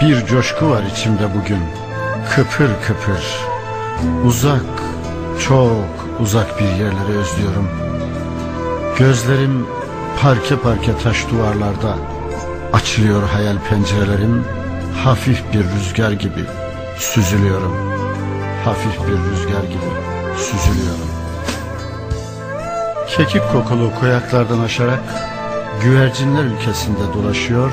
Bir coşku var içimde bugün. Kıpır kıpır. Uzak Çok uzak bir yerleri özlüyorum. Gözlerim parke parke taş duvarlarda. Açılıyor hayal pencerelerim. Hafif bir rüzgar gibi Süzülüyorum. Hafif bir rüzgar gibi Süzülüyorum. Kekik kokulu koyaklardan aşarak Güvercinler ülkesinde dolaşıyor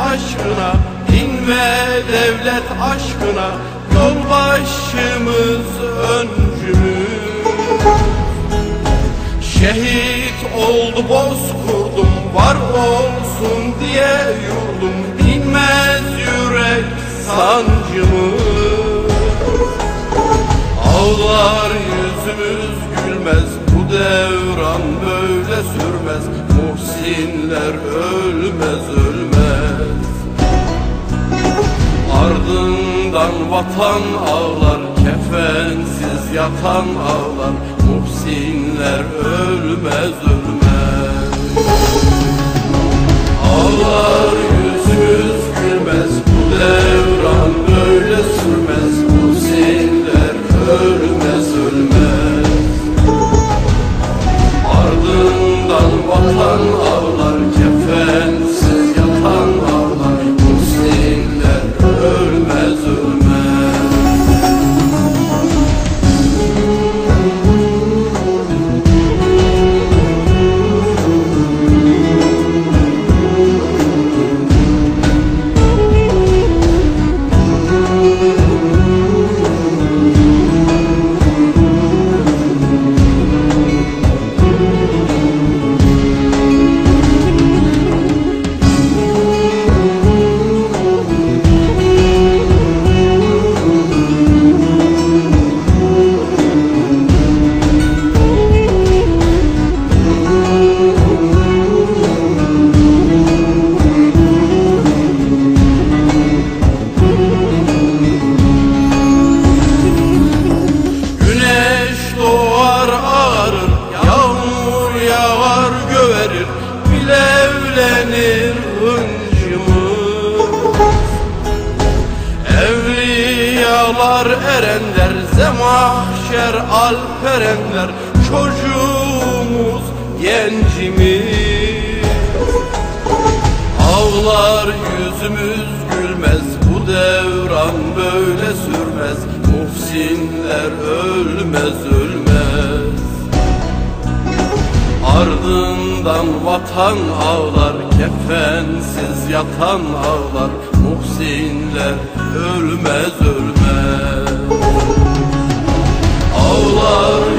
aşkına Din ve devlet aşkına Yolbaşımız öncümüz. Şehit oldu bozkurdum Var olsun diye yurdum Dinmez yürek sancımız. Ağlar Ardından vatan ağlar Kefensiz yatan ağlar. Muhsinler ölmez ölmez Bilevlenir hıncımız. Evliyalar erenler Zemahşer alperenler Çocuğumuz gencimiz. Ağlar yüzümüz gülmez Bu devran böyle sürmez. Muhsinler ölmez ölmez Ardından vatan ağlar Kefensiz yatan ağlar Muhsinler ölmez ölmez. Ağlar